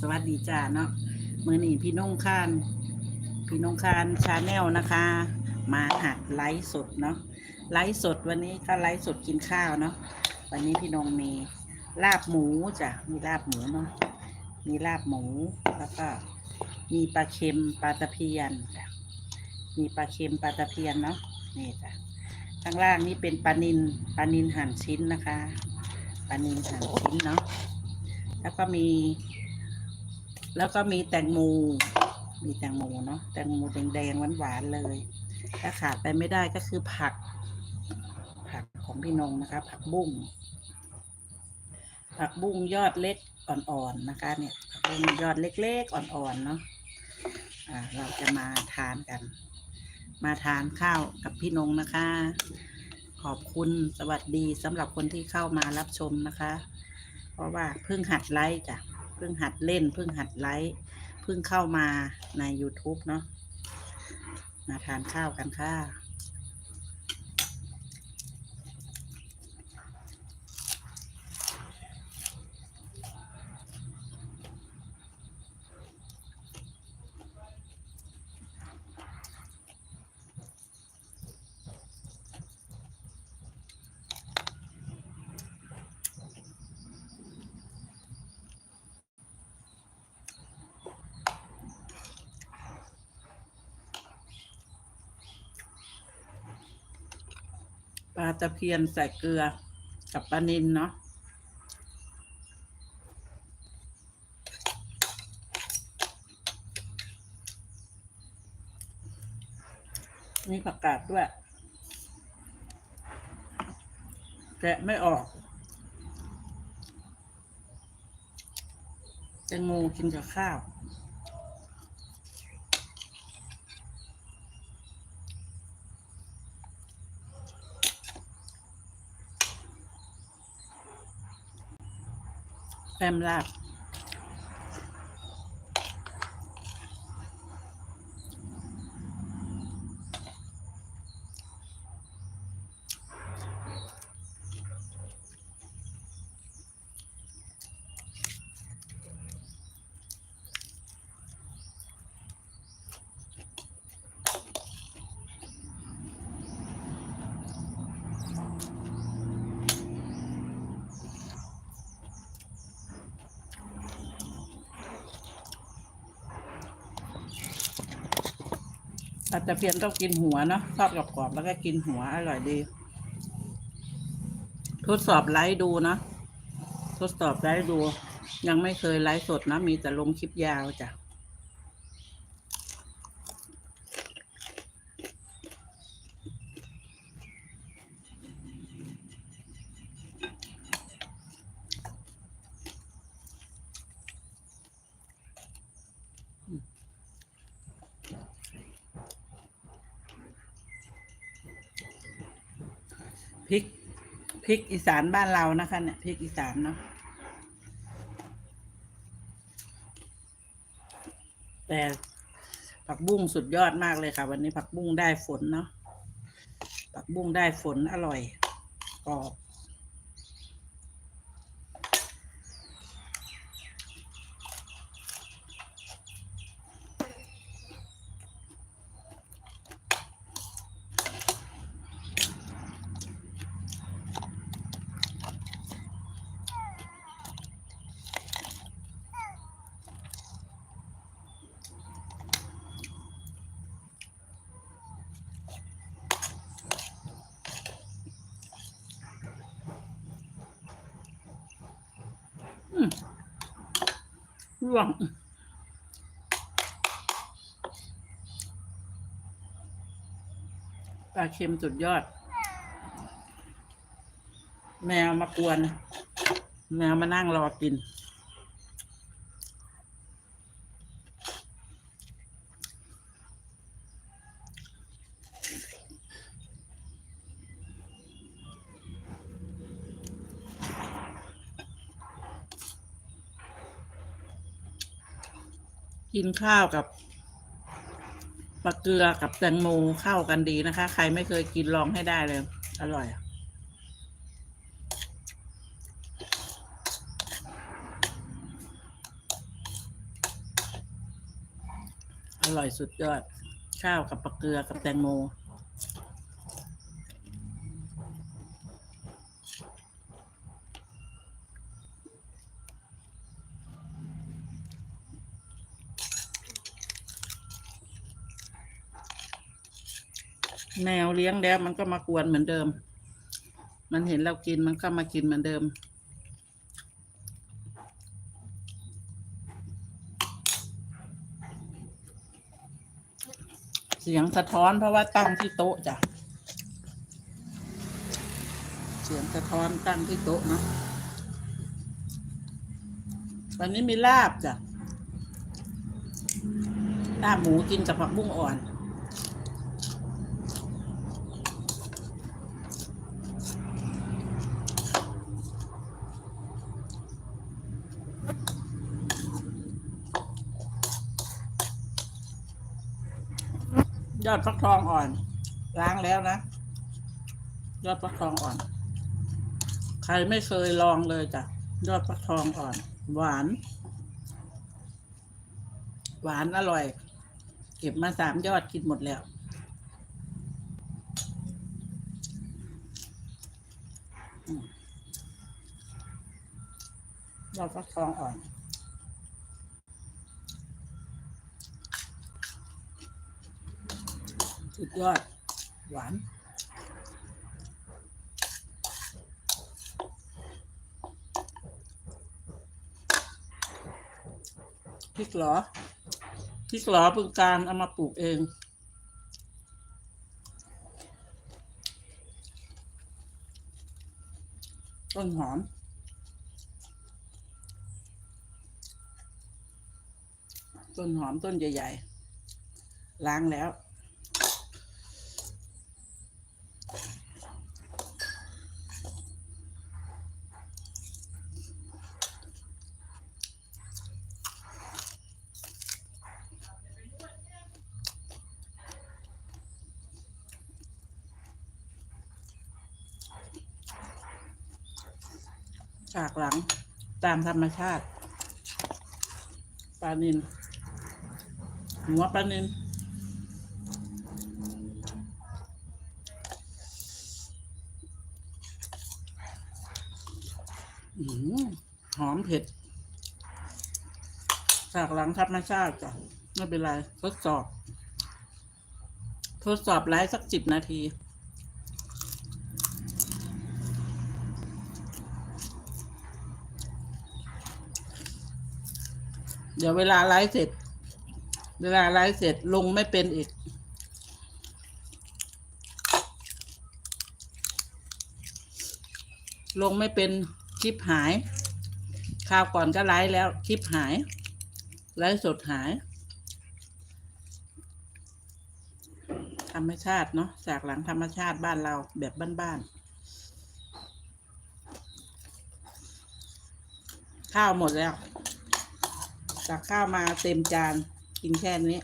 สวัสดีจ้าเนาะมือนี้พี่น้องคาน พี่น้องคานชาแนลนะคะ มาหัดไลฟ์สดเนาะไลฟ์สดวันนี้ก็ไลฟ์สดกินข้าวเนาะวันนี้พี่น้องมีลาบหมูจ้ะมีลาบหมูเนาะมีลาบหมูแล้วก็ มีปลาเค็มปลาตะเพียนจ้ะมีปลาเค็มปลาตะเพียนเนาะนี่จ้ะข้างล่างนี่เป็นปลานินปลานินหั่นชิ้นนะคะปลานินหั่นชิ้นเนาะแล้วก็มี แล้วก็มีแตงโม มีแตงโมเนาะ แตงโมแดงๆหวานๆเลย ถ้าขาดไปไม่ได้ก็คือผัก ผักของพี่นงนะคะ ผักบุ้ง ผักบุ้งยอดเล็กอ่อนๆนะคะ เนี่ย ผักบุ้งยอดเล็กๆอ่อนๆเนาะอ่าเราจะมาทานกัน มาทานข้าวกับพี่นงนะคะ ขอบคุณสวัสดีสำหรับคนที่เข้ามารับชมนะคะ เพราะว่าเพิ่งหัดไลฟ์จ้ะ เพิ่งหัดเล่น เพิ่งหัดไลฟ์เพิ่งเข้ามาใน YouTube เนาะมาทานข้าวกันค่ะ ปลาตะเพียนใส่เกลือกับปลานินเนาะมีผักกาดด้วย แกะไม่ออกแตงโมกินกับข้าว แฟมลาบ ปลาตะเพียนต้องกินหัวเนาะทอดกรอบๆแล้วก็กินหัวอร่อยดี ทดสอบไลฟ์ดูนะ ทดสอบไลฟ์ดู ยังไม่เคยไลฟ์สดนะ มีแต่ลงคลิปยาวจ้ะ พริกพริกอีสานบ้านเรานะคะเนี่ยพริกอีสานเนาะแต่ผักบุ้งสุดยอดมากเลยค่ะ วันนี้ผักบุ้งได้ฝนเนาะผักบุ้งได้ฝนอร่อยกรอบ ร่วงปลาเค็มสุดยอด แมวมากวน แมวมานั่งรอกิน กินข้าวกับปลาเกลือกับแตงโมเข้ากันดีนะคะ ใครไม่เคยกินลองให้ได้เลย อร่อยอร่อยสุดยอด ข้าวกับปลาเกลือกับแตงโม แมวเลี้ยงแล้วมันก็มากวนเหมือนเดิม มันเห็นเรากินมันก็มากินเหมือนเดิม เสียงสะท้อนเพราะว่าตั้งที่โต๊ะจ้ะ เสียงสะท้อนตั้งที่โต๊ะเนาะวันนี้มีลาบจ้ะลาบหมูกินกับผักบุ้งอ่อน ยอดฟักทองอ่อน ล้างแล้วนะ ยอดฟักทองอ่อน ใครไม่เคยลองเลยจ้ะยอดฟักทองอ่อน หวาน หวานอร่อย เก็บมาสามยอดกินหมดแล้วยอดฟักทองอ่อน สุดยอด หวาน พริกหรอ พริกหรอบึงการเอามาปลูกเองต้นหอม ต้นหอมต้นใหญ่ ๆ ล้างแล้ว ฉากหลังตามธรรมชาติปลานินหัวปลานินหอมเผ็ดฉากหลังธรรมชาติจ้ะไม่เป็นไร ทดสอบ ทดสอบไลฟ์สักสิบนาที ดี๋ยวเวลาไลฟ์เสร็จ เวลาไลฟ์เสร็จลงไม่เป็นอีก ลงไม่เป็นคลิปหายคราวก่อนก็ไลฟ์แล้วคลิปหายไลฟ์สดหายธรรมชาติเนาะจากหลังธรรมชาติบ้านเราแบบบ้านๆข้าวหมดแล้ว ตักข้าวมาเต็มจาน กินแค่นี้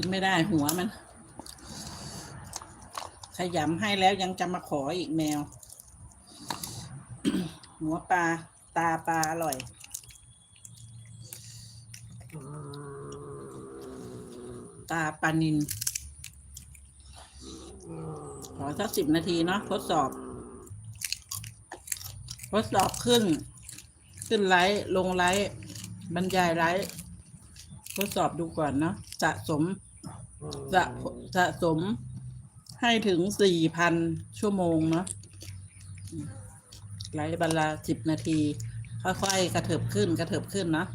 กินไม่ได้หัวมัน ขยำให้แล้วยังจะมาขออีกแมว หัวปลา ตาปลาอร่อย ตาปลานิน ขอสักสิบนาทีเนาะทดสอบ ทดสอบขึ้น ขึ้นไลฟ์ลงไลฟ์บรรยายไลฟ์ทดสอบดูก่อนเนาะสะสม สะสะสมให้ถึงสี่พันชั่วโมงเนาะไลฟ์บันละสิบนาที ค่อยๆ กระเถิบขึ้นกระเถิบขึ้นเนาะ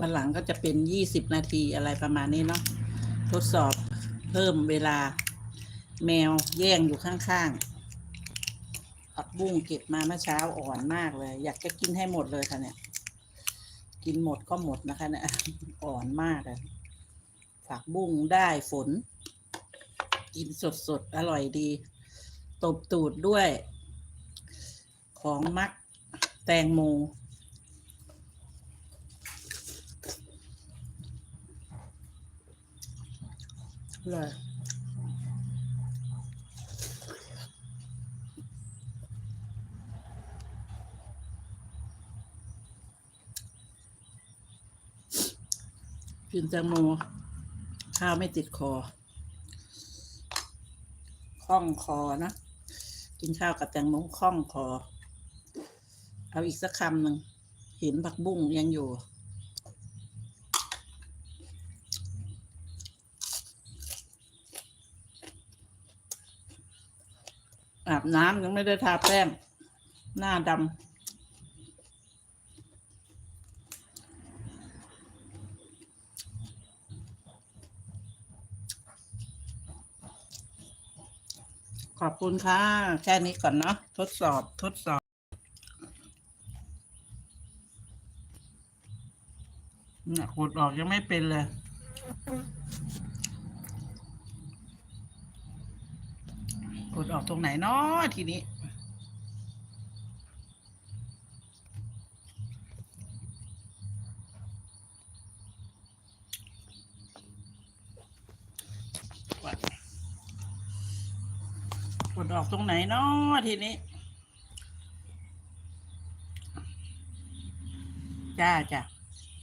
วันหลังก็จะเป็นยี่สิบนาทีอะไรประมาณนี้เนาะทดสอบเพิ่มเวลา แมวแย่งอยู่ข้างๆผักบุ้งเก็บมาเมื่อเช้าอ่อนมากเลย อยากจะกินให้หมดเลยค่ะเนี่ย กินหมดก็หมดนะคะเนี่ยอ่อนมากเลย ผักบุ้งได้ฝน กินสดสดๆอร่อยดี ตบตูดด้วย ของมักแตงโมเลยกินแตงโม ข้าวไม่ติดคอคล่องคอนะ กินข้าวกับแตงโมคล่องคอ เอาอีกสักคำหนึ่งเห็นผักบุ้งยังอยู่ อาบน้ำยังไม่ได้ทาแป้ง หน้าดำ คุณค่ะ แค่นี้ก่อนเนาะทดสอบทดสอบ เนี่ยขูดออกยังไม่เป็นเลย ขูดออกตรงไหนเนาะทีนี้ กดออกตรงไหนเนาะทีนี้ จ้าจ้ะ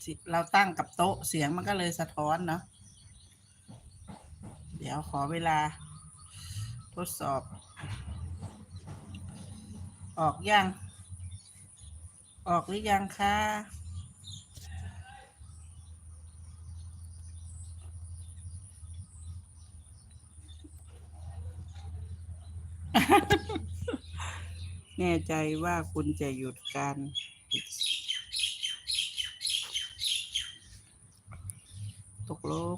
สิเราตั้งกับโต๊ะเสียงมันก็เลยสะท้อนเนาะเดี๋ยวขอเวลา ทดสอบ ออกยัง ออกหรือยังคะ แน่ใจว่าคุณจะหยุดการตกลง